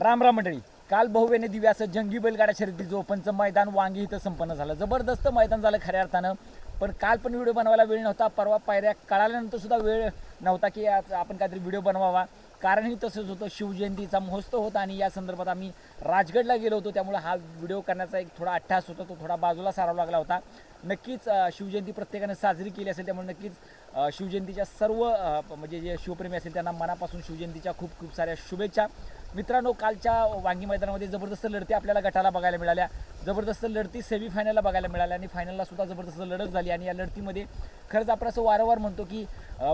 राम राम मंडळी. काल बहुवेने दिव्याचं जंगी बैलगाडा शर्यतीचं ओपनचं मैदान वांगी इथं संपन्न झालं. जबरदस्त मैदान झालं खऱ्या अर्थानं. पण काल पण व्हिडिओ बनवायला वेळ नव्हता परवा पायऱ्या कळाल्यानंतर सुद्धा वेळ नव्हता की आज आपण काहीतरी व्हिडिओ बनवावा. कारणही तसंच होतं शिवजयंतीचा महोत्सव होता आणि या संदर्भात आम्ही राजगडला गेलो होतो त्यामुळे हा व्हिडिओ करण्याचा एक थोडा अठ्ठास होता तो थोडा बाजूला सारावा लागला होता. नक्कीच शिवजयंती प्रत्येकाने साजरी केली असेल त्यामुळे नक्कीच शिवजयंतीच्या सर्व म्हणजे जे शिवप्रेमी असेल त्यांना मनापासून शिवजयंतीच्या खूप खूप साऱ्या शुभेच्छा. मित्रांनो कालच्या वांगी मैदानामध्ये जबरदस्त लढती आपल्याला गटाला बघायला मिळाल्या. जबरदस्त लढती सेमीफायनलला बघायला मिळाल्या आणि फायनलला सुद्धा जबरदस्त लढत झाली. आणि या लढतीमध्ये खरंच आपण असं वारंवार म्हणतो की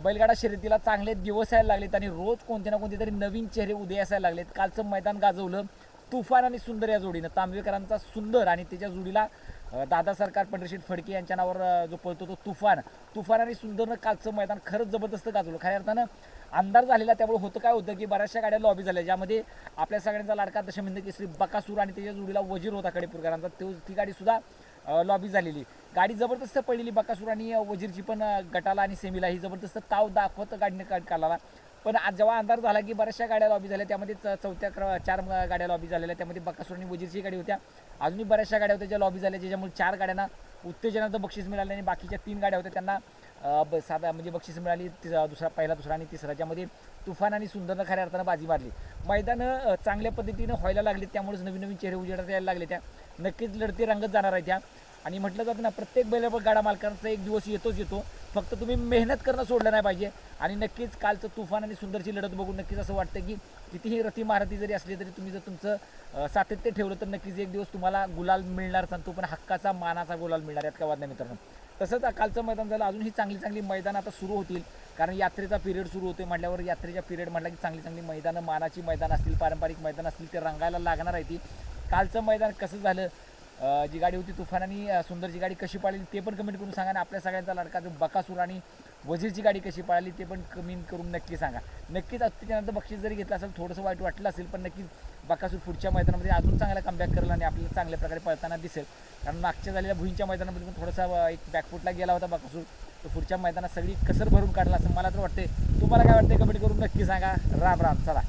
बैलगाडा शर्यतीला चांगले दिवस यायला लागलेत आणि रोज कोणते ना कोणते तरी नवीन चेहरे उदय असायला लागलेत. कालचं मैदान गाजवलं. तुफान आणि सुंदर या जोडीनं. तांबवेकरांचा सुंदर आणि त्याच्या जोडीला दादा सरकार पंढरशीत फडके यांच्या नावावर जो पळतो तो तुफान. तुफान आणि सुंदरनं कालचं मैदान खरंच जबरदस्त गाजवलं. खऱ्या अर्थानं अंधार झालेला त्यामुळे होतं काय होतं की बऱ्याचशा गाड्या लॉबी झाल्या ज्यामध्ये आपल्या सगळ्यांचा लाडका दशमिंद केसरी बकासूर आणि त्याच्या जोडीला वजीर होता कडेपूरकरांचा. तो ती गाडीसुद्धा लॉबी झालेली. गाडी जबरदस्त पडलेली बकासूर आणि वजीरची पण गटाला आणि सेमीला ही जबरदस्त ताव दाखवत गाडीने काढ काढला. पण आज जेव्हा अंधार झाला की बऱ्याचशा गाड्या लॉबी झाल्या त्यामध्ये च- चौथ्या क्र चार म- गाड्या लॉबी झालेल्या त्यामध्ये बकासूर आणि बुजीरची गाडी होत्या. अजूनही बऱ्याचशा गाड्या होत्या ज्या लॉबी झाल्या ज्याच्यामुळे चार गाड्यांना उत्तेजनाचं बक्षीस मिळालं आणि बाकीच्या तीन गाड्या होत्या. त्यांना ब- साधा म्हणजे बक्षीस मिळाली ति- दुसरा पहिला दुसरा आणि तिसरा ज्यामध्ये तुफान आणि सुंदरनं खऱ्या अर्थानं बाजी मारली. मैदानं चांगल्या पद्धतीनं व्हायला लागली त्यामुळेच नवीन नवीन चेहरे उजेडात यायला लागले त्या. नक्कीच लढती रंगत जाणार आहे त्या. आणि म्हटलं जातं ना प्रत्येक बैल गाडा मालकांचा एक दिवस येतोच येतो. फक्त तुम्ही मेहनत करणं सोडलं नाही पाहिजे. आणि नक्कीच कालचं तुफान आणि सुंदरची लढत बघून नक्कीच असं वाटतं की कितीही रथी महारथी जरी असली तरी तुम्ही जर तुमचं सातत्य ठेवलं तर नक्कीच एक दिवस तुम्हाला गुलाल मिळणार सांगतो पण हक्काचा मानाचा गुलाल मिळणार यात का वाद नाही मित्रांनो. तसंच कालचं मैदान झालं. अजूनही चांगली चांगली मैदानं आता सुरू होतील. कारण यात्रेचा पिरियड सुरू होते म्हटल्यावर यात्रेच्या पिरियड म्हटलं की चांगली चांगली मैदानं मानाची मैदान असतील पारंपरिक मैदान असतील ते रंगायला लागणार आहे ती. कालचं मैदान कसं झालं? जी गाडी होती तुफान आणि अं, सुंदरची गाडी कशी पाळली ते पण कमेंट करून सांगा आणि आपल्या सगळ्यांचा लाडका जो बकासूर आणि वजीरची गाडी कशी पाळली ते पण कमेंट करून नक्की सांगा. नक्कीच त्याच्यानंतर बक्षीस जरी घेतलं असेल थोडंसं वाईट वाटलं असेल पण नक्कीच बकासूर पुढच्या मैदानामध्ये अजून चांगला कमबॅक करेल आणि आपल्याला चांगल्या प्रकारे पळताना दिसेल. कारण मागच्या झालेल्या भुईंच्या मैदानामध्ये पण थोडासा एक बॅकफुटला गेला होता बकासूर. तो पुढच्या मैदानात सगळी कसर भरून काढला असं मला तर वाटते तुम्हाला काय वाटते कमेंट करून नक्की सांगा. राम राम. चला.